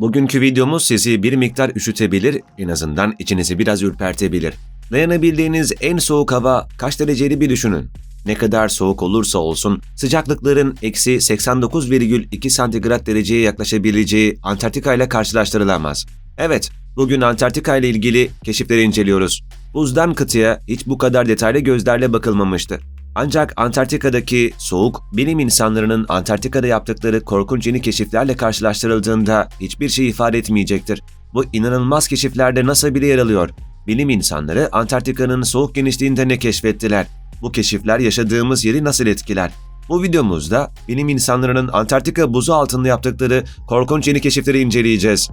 Bugünkü videomuz sizi bir miktar üşütebilir, en azından içinizi biraz ürpertebilir. Dayanabildiğiniz en soğuk hava kaç dereceli bir düşünün. Ne kadar soğuk olursa olsun sıcaklıkların eksi 89,2 santigrat dereceye yaklaşabileceği Antarktika ile karşılaştırılamaz. Evet, bugün Antarktika ile ilgili keşifleri inceliyoruz. Buzdan kıtıya hiç bu kadar detaylı gözlerle bakılmamıştı. Ancak Antarktika'daki soğuk, bilim insanlarının Antarktika'da yaptıkları korkunç yeni keşiflerle karşılaştırıldığında hiçbir şey ifade etmeyecektir. Bu inanılmaz keşiflerde NASA bile yer alıyor. Bilim insanları Antarktika'nın soğuk genişliğinde ne keşfettiler? Bu keşifler yaşadığımız yeri nasıl etkiler? Bu videomuzda bilim insanlarının Antarktika buzu altında yaptıkları korkunç yeni keşifleri inceleyeceğiz.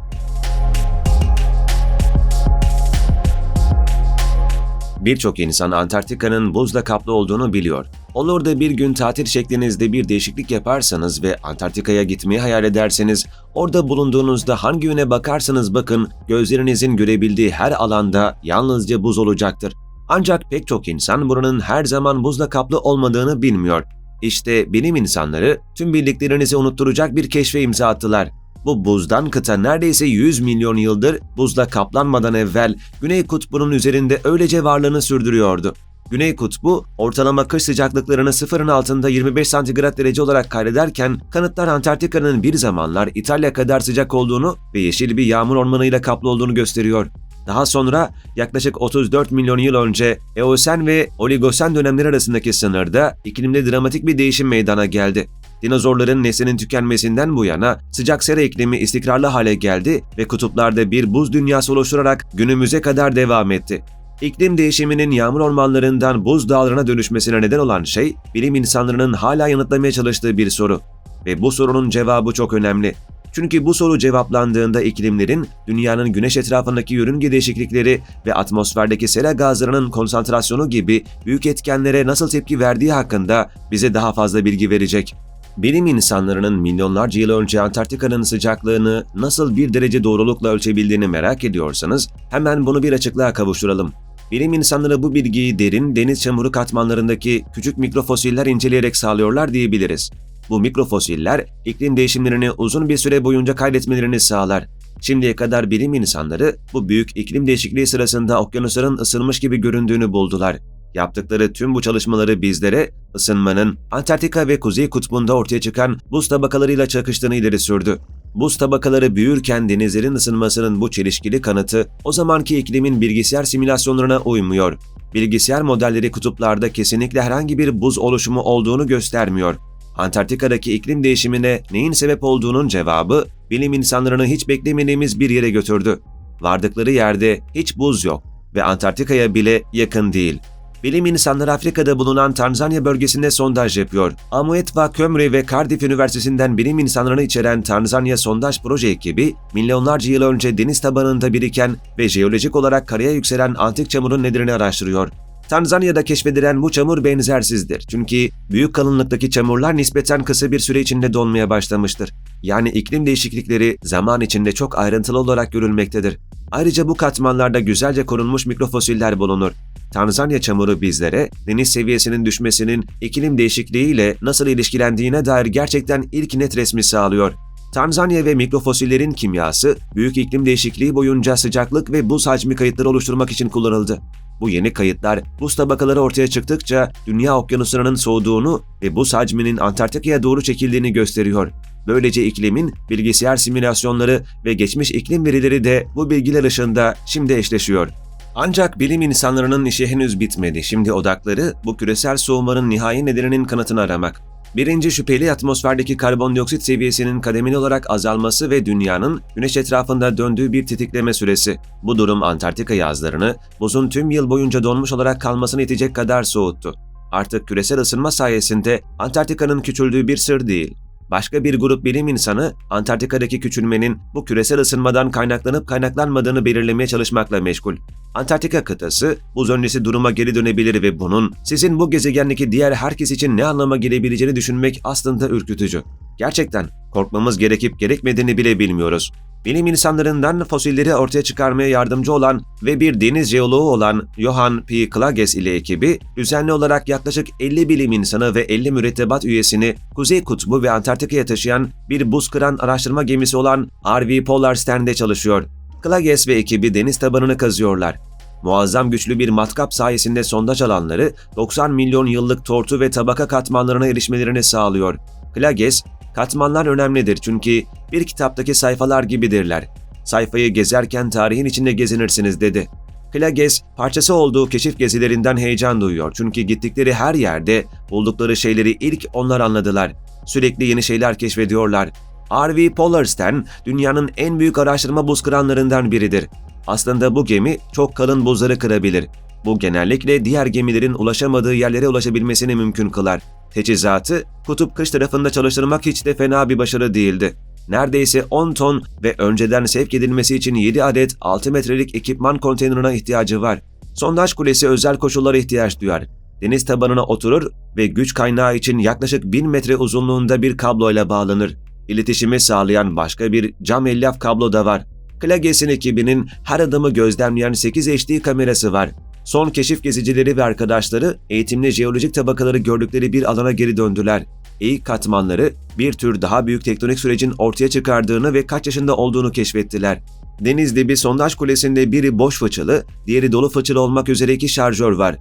Birçok insan Antarktika'nın buzla kaplı olduğunu biliyor. Olur da bir gün tatil şeklinizde bir değişiklik yaparsanız ve Antarktika'ya gitmeyi hayal ederseniz, orada bulunduğunuzda hangi yöne bakarsanız bakın, gözlerinizin görebildiği her alanda yalnızca buz olacaktır. Ancak pek çok insan buranın her zaman buzla kaplı olmadığını bilmiyor. İşte bilim insanları tüm bildiklerinizi unutturacak bir keşfe imza attılar. Bu buzdan kıta neredeyse 100 milyon yıldır buzla kaplanmadan evvel Güney Kutbu'nun üzerinde öylece varlığını sürdürüyordu. Güney Kutbu, ortalama kış sıcaklıklarını sıfırın altında 25 santigrat derece olarak kaydederken, kanıtlar Antarktika'nın bir zamanlar İtalya kadar sıcak olduğunu ve yeşil bir yağmur ormanıyla kaplı olduğunu gösteriyor. Daha sonra yaklaşık 34 milyon yıl önce Eosen ve Oligosen dönemleri arasındaki sınırda iklimde dramatik bir değişim meydana geldi. Dinozorların neslinin tükenmesinden bu yana sıcak sera iklimi istikrarlı hale geldi ve kutuplarda bir buz dünyası oluşturarak günümüze kadar devam etti. İklim değişiminin yağmur ormanlarından buz dağlarına dönüşmesine neden olan şey, bilim insanlarının hala yanıtlamaya çalıştığı bir soru. Ve bu sorunun cevabı çok önemli. Çünkü bu soru cevaplandığında iklimlerin, dünyanın güneş etrafındaki yörünge değişiklikleri ve atmosferdeki sera gazlarının konsantrasyonu gibi büyük etkenlere nasıl tepki verdiği hakkında bize daha fazla bilgi verecek. Bilim insanlarının milyonlarca yıl önce Antarktika'nın sıcaklığını nasıl bir derece doğrulukla ölçebildiğini merak ediyorsanız hemen bunu bir açıklığa kavuşturalım. Bilim insanları bu bilgiyi derin deniz çamuru katmanlarındaki küçük mikrofosiller inceleyerek sağlıyorlar diyebiliriz. Bu mikrofosiller iklim değişimlerini uzun bir süre boyunca kaydetmelerini sağlar. Şimdiye kadar bilim insanları bu büyük iklim değişikliği sırasında okyanusların ısınmış gibi göründüğünü buldular. Yaptıkları tüm bu çalışmaları bizlere ısınmanın Antarktika ve Kuzey Kutbu'nda ortaya çıkan buz tabakalarıyla çakıştığını ileri sürdü. Buz tabakaları büyürken denizlerin ısınmasının bu çelişkili kanıtı o zamanki iklimin bilgisayar simülasyonlarına uymuyor. Bilgisayar modelleri kutuplarda kesinlikle herhangi bir buz oluşumu olduğunu göstermiyor. Antarktika'daki iklim değişimine neyin sebep olduğunun cevabı bilim insanlarını hiç beklemediğimiz bir yere götürdü. Vardıkları yerde hiç buz yok ve Antarktika'ya bile yakın değil. Bilim insanları Afrika'da bulunan Tanzanya bölgesinde sondaj yapıyor. Amuetwa Kömre ve Cardiff Üniversitesi'nden bilim insanlarını içeren Tanzanya Sondaj Proje ekibi, milyonlarca yıl önce deniz tabanında biriken ve jeolojik olarak karaya yükselen antik çamurun nedenini araştırıyor. Tanzanya'da keşfedilen bu çamur benzersizdir. Çünkü büyük kalınlıktaki çamurlar nispeten kısa bir süre içinde donmaya başlamıştır. Yani iklim değişiklikleri zaman içinde çok ayrıntılı olarak görülmektedir. Ayrıca bu katmanlarda güzelce korunmuş mikrofosiller bulunur. Tanzanya çamuru bizlere deniz seviyesinin düşmesinin iklim değişikliğiyle nasıl ilişkilendiğine dair gerçekten ilk net resmi sağlıyor. Tanzanya ve mikrofosillerin kimyası büyük iklim değişikliği boyunca sıcaklık ve buz hacmi kayıtları oluşturmak için kullanıldı. Bu yeni kayıtlar buz tabakaları ortaya çıktıkça dünya okyanuslarının soğuduğunu ve buz hacminin Antarktika'ya doğru çekildiğini gösteriyor. Böylece iklimin bilgisayar simülasyonları ve geçmiş iklim verileri de bu bilgiler ışığında şimdi eşleşiyor. Ancak bilim insanlarının işi henüz bitmedi. Şimdi odakları bu küresel soğumanın nihai nedeninin kanıtını aramak. Birinci şüpheli atmosferdeki karbondioksit seviyesinin kademeli olarak azalması ve dünyanın güneş etrafında döndüğü bir tetikleme süresi. Bu durum Antarktika yazlarını buzun tüm yıl boyunca donmuş olarak kalmasını itecek kadar soğuttu. Artık küresel ısınma sayesinde Antarktika'nın küçüldüğü bir sır değil. Başka bir grup bilim insanı Antarktika'daki küçülmenin bu küresel ısınmadan kaynaklanıp kaynaklanmadığını belirlemeye çalışmakla meşgul. Antarktika kıtası buz öncesi duruma geri dönebilir ve bunun sizin bu gezegendeki diğer herkes için ne anlama gelebileceğini düşünmek aslında ürkütücü. Gerçekten korkmamız gerekip gerekmediğini bile bilmiyoruz. Bilim insanlarından fosilleri ortaya çıkarmaya yardımcı olan ve bir deniz jeoloğu olan Johann P. Klages ile ekibi düzenli olarak yaklaşık 50 bilim insanı ve 50 mürettebat üyesini Kuzey Kutbu ve Antarktika'ya taşıyan bir buz kıran araştırma gemisi olan RV Polar Stern'de çalışıyor. Klages ve ekibi deniz tabanını kazıyorlar. Muazzam güçlü bir matkap sayesinde sondaj alanları 90 milyon yıllık tortu ve tabaka katmanlarına erişmelerini sağlıyor. Klages, katmanlar önemlidir çünkü bir kitaptaki sayfalar gibidirler. Sayfayı gezerken tarihin içinde gezinirsiniz dedi. Klages, parçası olduğu keşif gezilerinden heyecan duyuyor çünkü gittikleri her yerde buldukları şeyleri ilk onlar anladılar. Sürekli yeni şeyler keşfediyorlar. R.V. Polarstern, dünyanın en büyük araştırma buz kıranlarından biridir. Aslında bu gemi çok kalın buzları kırabilir. Bu genellikle diğer gemilerin ulaşamadığı yerlere ulaşabilmesini mümkün kılar. Teçhizatı kutup kış tarafında çalıştırmak hiç de fena bir başarı değildi. Neredeyse 10 ton ve önceden sevk edilmesi için 7 adet 6 metrelik ekipman konteynerına ihtiyacı var. Sondaj kulesi özel koşullara ihtiyaç duyar. Deniz tabanına oturur ve güç kaynağı için yaklaşık 1000 metre uzunluğunda bir kabloyla bağlanır. İletişimi sağlayan başka bir cam elyaf kablo da var. Klages'in ekibinin her adımı gözlemleyen 8 HD kamerası var. Son keşif gezicileri ve arkadaşları eğitimli jeolojik tabakaları gördükleri bir alana geri döndüler. Eğik katmanları bir tür daha büyük tektonik sürecin ortaya çıkardığını ve kaç yaşında olduğunu keşfettiler. Denizde bir sondaj kulesinde biri boş fıçılı, diğeri dolu fıçılı olmak üzere iki şarjör var.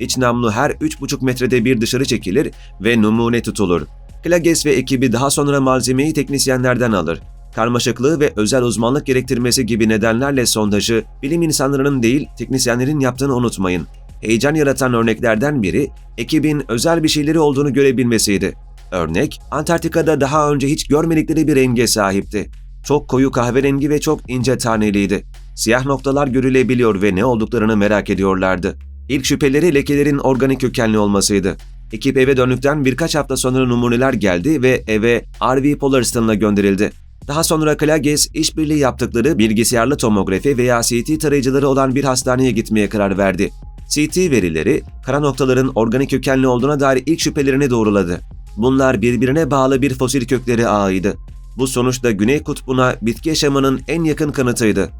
İç namlu her 3,5 metrede bir dışarı çekilir ve numune tutulur. Klages ve ekibi daha sonra malzemeyi teknisyenlerden alır karmaşıklığı ve özel uzmanlık gerektirmesi gibi nedenlerle sondajı bilim insanlarının değil teknisyenlerin yaptığını unutmayın. Heyecan yaratan örneklerden biri ekibin özel bir şeyleri olduğunu görebilmesiydi. Örnek, Antarktika'da daha önce hiç görmedikleri bir renge sahipti. Çok koyu kahverengi ve çok ince taneliydi. Siyah noktalar görülebiliyor ve ne olduklarını merak ediyorlardı. İlk şüpheleri lekelerin organik kökenli olmasıydı. Ekip eve döndükten birkaç hafta sonra numuneler geldi ve eve R.V. Polarston'la gönderildi. Daha sonra Klages, işbirliği yaptıkları bilgisayarlı tomografi veya CT tarayıcıları olan bir hastaneye gitmeye karar verdi. CT verileri, kara noktaların organik kökenli olduğuna dair ilk şüphelerini doğruladı. Bunlar birbirine bağlı bir fosil kökleri ağıydı. Bu sonuç da Güney Kutbu'na bitki yaşamının en yakın kanıtıydı.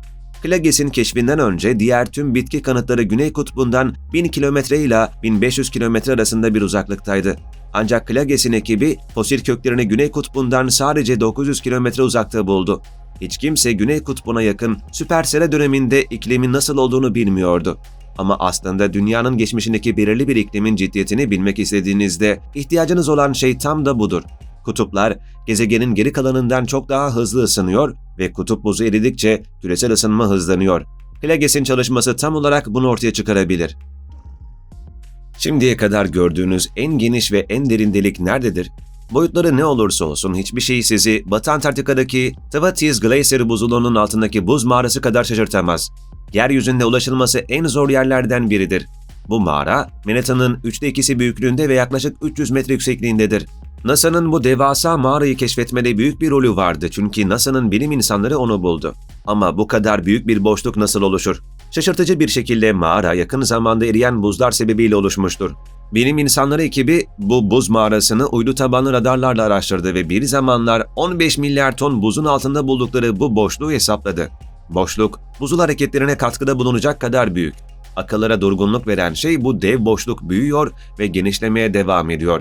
Klages'in keşfinden önce diğer tüm bitki kanıtları Güney Kutbu'ndan 1000 kilometre ile 1500 kilometre arasında bir uzaklıktaydı. Ancak Klages'in ekibi fosil köklerini Güney Kutbu'ndan sadece 900 kilometre uzakta buldu. Hiç kimse Güney Kutbu'na yakın süpersele döneminde iklimin nasıl olduğunu bilmiyordu. Ama aslında dünyanın geçmişindeki belirli bir iklimin ciddiyetini bilmek istediğinizde ihtiyacınız olan şey tam da budur. Kutuplar gezegenin geri kalanından çok daha hızlı ısınıyor ve kutup buzu eridikçe küresel ısınma hızlanıyor. Klages'in çalışması tam olarak bunu ortaya çıkarabilir. Şimdiye kadar gördüğünüz en geniş ve en derin delik nerededir? Boyutları ne olursa olsun hiçbir şey sizi Batı Antarktika'daki Tavatis Glacier buzulunun altındaki buz mağarası kadar şaşırtamaz. Yeryüzünde ulaşılması en zor yerlerden biridir. Bu mağara, Manhattan'ın üçte ikisi büyüklüğünde ve yaklaşık 300 metre yüksekliğindedir. NASA'nın bu devasa mağarayı keşfetmede büyük bir rolü vardı çünkü NASA'nın bilim insanları onu buldu. Ama bu kadar büyük bir boşluk nasıl oluşur? Şaşırtıcı bir şekilde mağara yakın zamanda eriyen buzlar sebebiyle oluşmuştur. Bilim insanları ekibi bu buz mağarasını uydu tabanlı radarlarla araştırdı ve bir zamanlar 15 milyar ton buzun altında buldukları bu boşluğu hesapladı. Boşluk, buzul hareketlerine katkıda bulunacak kadar büyük. Akıllara durgunluk veren şey bu dev boşluk büyüyor ve genişlemeye devam ediyor.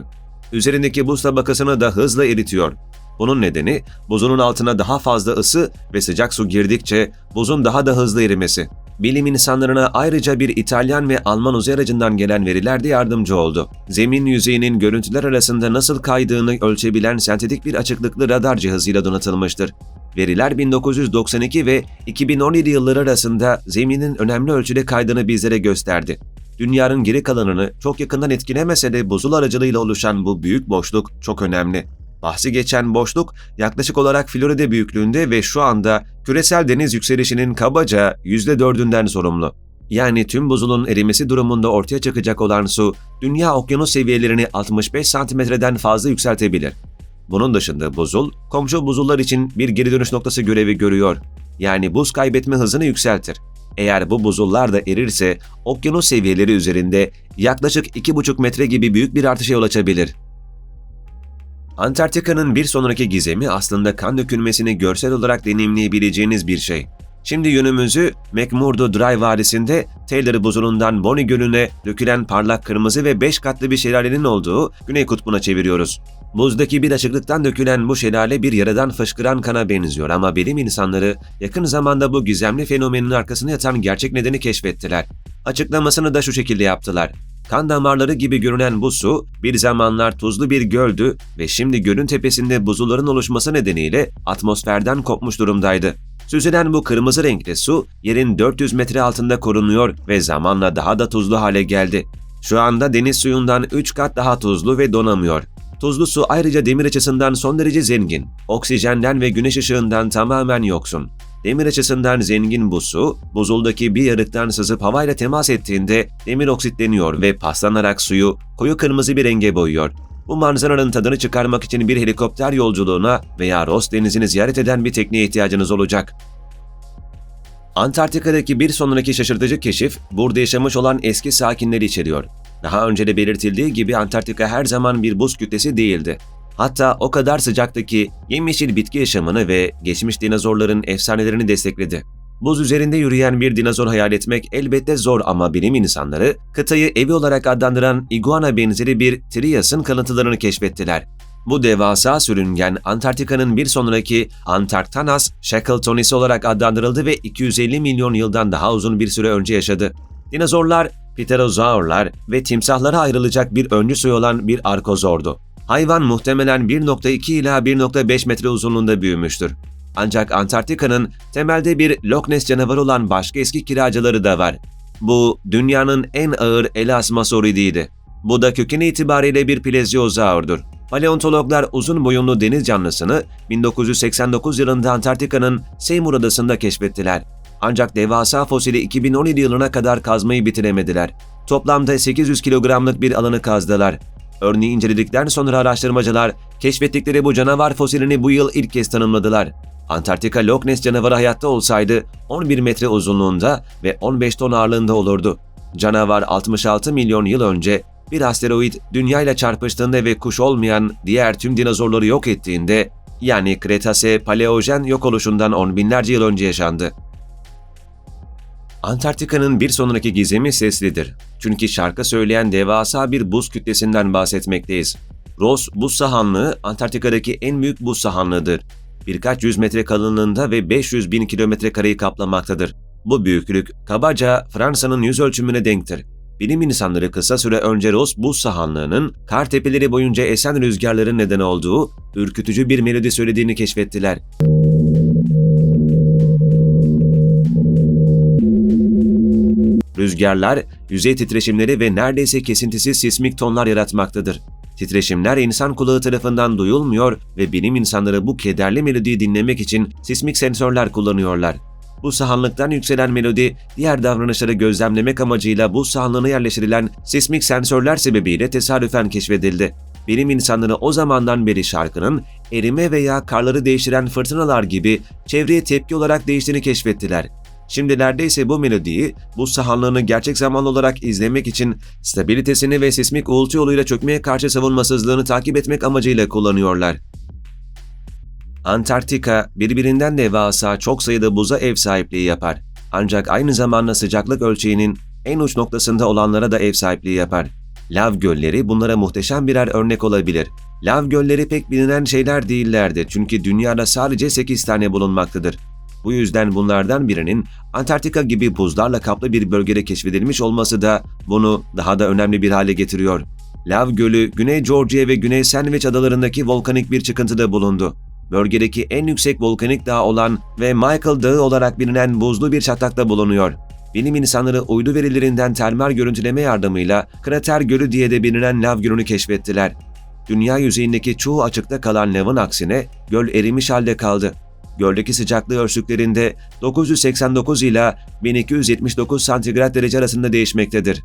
Üzerindeki buz tabakasını da hızla eritiyor. Bunun nedeni buzunun altına daha fazla ısı ve sıcak su girdikçe buzun daha da hızlı erimesi. Bilim insanlarına ayrıca bir İtalyan ve Alman uzay aracından gelen veriler de yardımcı oldu. Zemin yüzeyinin görüntüler arasında nasıl kaydığını ölçebilen sentetik bir açıklıklı radar cihazıyla donatılmıştır. Veriler 1992 ve 2017 yılları arasında zeminin önemli ölçüde kaydığını bizlere gösterdi. Dünyanın geri kalanını çok yakından etkilemese de buzul aracılığıyla oluşan bu büyük boşluk çok önemli. Bahsi geçen boşluk yaklaşık olarak Florida büyüklüğünde ve şu anda küresel deniz yükselişinin kabaca %4'ünden sorumlu. Yani tüm buzulun erimesi durumunda ortaya çıkacak olan su, dünya okyanus seviyelerini 65 santimetreden fazla yükseltebilir. Bunun dışında buzul, komşu buzullar için bir geri dönüş noktası görevi görüyor. Yani buz kaybetme hızını yükseltir. Eğer bu buzullar da erirse okyanus seviyeleri üzerinde yaklaşık 2,5 metre gibi büyük bir artışa yol açabilir. Antarktika'nın bir sonraki gizemi aslında kan dökülmesini görsel olarak deneyimleyebileceğiniz bir şey. Şimdi yönümüzü McMurdo Drive Vadisi'nde Taylor buzulundan Bonnie Gölü'ne dökülen parlak kırmızı ve 5 katlı bir şelalenin olduğu Güney Kutbu'na çeviriyoruz. Buzdaki bir açıklıktan dökülen bu şelale bir yaradan fışkıran kana benziyor ama bilim insanları yakın zamanda bu gizemli fenomenin arkasında yatan gerçek nedeni keşfettiler. Açıklamasını da şu şekilde yaptılar. Kan damarları gibi görünen bu su bir zamanlar tuzlu bir göldü ve şimdi gölün tepesinde buzulların oluşması nedeniyle atmosferden kopmuş durumdaydı. Süzülen bu kırmızı renkli su yerin 400 metre altında korunuyor ve zamanla daha da tuzlu hale geldi. Şu anda deniz suyundan 3 kat daha tuzlu ve donamıyor. Tuzlu su ayrıca demir açısından son derece zengin. Oksijenden ve güneş ışığından tamamen yoksun. Demir açısından zengin bu su, buzuldaki bir yarıktan sızıp havayla temas ettiğinde demir oksitleniyor ve paslanarak suyu koyu kırmızı bir renge boyuyor. Bu manzaranın tadını çıkarmak için bir helikopter yolculuğuna veya Ross denizini ziyaret eden bir tekneye ihtiyacınız olacak. Antarktika'daki bir sonraki şaşırtıcı keşif, burada yaşamış olan eski sakinleri içeriyor. Daha önce de belirtildiği gibi Antarktika her zaman bir buz kütlesi değildi. Hatta o kadar sıcaktı ki yemyeşil bitki yaşamını ve geçmiş dinozorların efsanelerini destekledi. Buz üzerinde yürüyen bir dinozor hayal etmek elbette zor ama bilim insanları kıtayı evi olarak adlandıran iguana benzeri bir Trias'ın kalıntılarını keşfettiler. Bu devasa sürüngen Antarktika'nın bir sonraki Antarktanas Shackletonisi olarak adlandırıldı ve 250 milyon yıldan daha uzun bir süre önce yaşadı. Dinozorlar, pterozaurlar ve timsahlara ayrılacak bir öncü soy olan bir arkozordu. Hayvan muhtemelen 1.2 ila 1.5 metre uzunluğunda büyümüştür. Ancak Antarktika'nın temelde bir Loch Ness canavarı olan başka eski kiracıları da var. Bu dünyanın en ağır Elasmosauridiydi. Bu da kökeni itibariyle bir pleziozaurdur. Paleontologlar uzun boyunlu deniz canlısını 1989 yılında Antarktika'nın Seymour Adası'nda keşfettiler. Ancak devasa fosili 2017 yılına kadar kazmayı bitiremediler. Toplamda 800 kilogramlık bir alanı kazdılar. Örneği inceledikten sonra araştırmacılar keşfettikleri bu canavar fosilini bu yıl ilk kez tanımladılar. Antarktika Loch Ness canavarı hayatta olsaydı 11 metre uzunluğunda ve 15 ton ağırlığında olurdu. Canavar 66 milyon yıl önce bir asteroid dünya ile çarpıştığında ve kuş olmayan diğer tüm dinozorları yok ettiğinde yani Kretase Paleojen yok oluşundan on binlerce yıl önce yaşandı. Antarktika'nın bir sonraki gizemi seslidir. Çünkü şarkı söyleyen devasa bir buz kütlesinden bahsetmekteyiz. Ross buz sahanlığı Antarktika'daki en büyük buz sahanlığıdır. Birkaç yüz metre kalınlığında ve 500 bin kilometre kareyi kaplamaktadır. Bu büyüklük kabaca Fransa'nın yüz ölçümüne denktir. Bilim insanları kısa süre önce Ross buz sahanlığının kar tepeleri boyunca esen rüzgarların neden olduğu ürkütücü bir melodi söylediğini keşfettiler. Rüzgarlar, yüzey titreşimleri ve neredeyse kesintisiz sismik tonlar yaratmaktadır. Titreşimler insan kulağı tarafından duyulmuyor ve bilim insanları bu kederli melodiyi dinlemek için sismik sensörler kullanıyorlar. Bu sahanlıktan yükselen melodi, diğer davranışları gözlemlemek amacıyla bu sahanlığına yerleştirilen sismik sensörler sebebiyle tesadüfen keşfedildi. Bilim insanları o zamandan beri şarkının erime veya karları değiştiren fırtınalar gibi çevreye tepki olarak değiştiğini keşfettiler. Şimdi neredeyse bu melodiyi, bu sahanlığını gerçek zamanlı olarak izlemek için stabilitesini ve sismik uğultu yoluyla çökmeye karşı savunmasızlığını takip etmek amacıyla kullanıyorlar. Antarktika birbirinden devasa çok sayıda buza ev sahipliği yapar. Ancak aynı zamanda sıcaklık ölçeğinin en uç noktasında olanlara da ev sahipliği yapar. Lav gölleri bunlara muhteşem birer örnek olabilir. Lav gölleri pek bilinen şeyler değillerdi çünkü dünyada sadece 8 tane bulunmaktadır. Bu yüzden bunlardan birinin Antarktika gibi buzlarla kaplı bir bölgede keşfedilmiş olması da bunu daha da önemli bir hale getiriyor. Lav Gölü, Güney Georgia ve Güney Sandwich adalarındaki volkanik bir çıkıntıda bulundu. Bölgedeki en yüksek volkanik dağ olan ve Michael Dağı olarak bilinen buzlu bir çatlakta bulunuyor. Bilim insanları uydu verilerinden termal görüntüleme yardımıyla Krater Gölü diye de bilinen lav gölünü keşfettiler. Dünya yüzeyindeki çoğu açıkta kalan lavın aksine göl erimiş halde kaldı göldeki sıcaklığı ölçtüklerinde 989 ila 1279 santigrat derece arasında değişmektedir.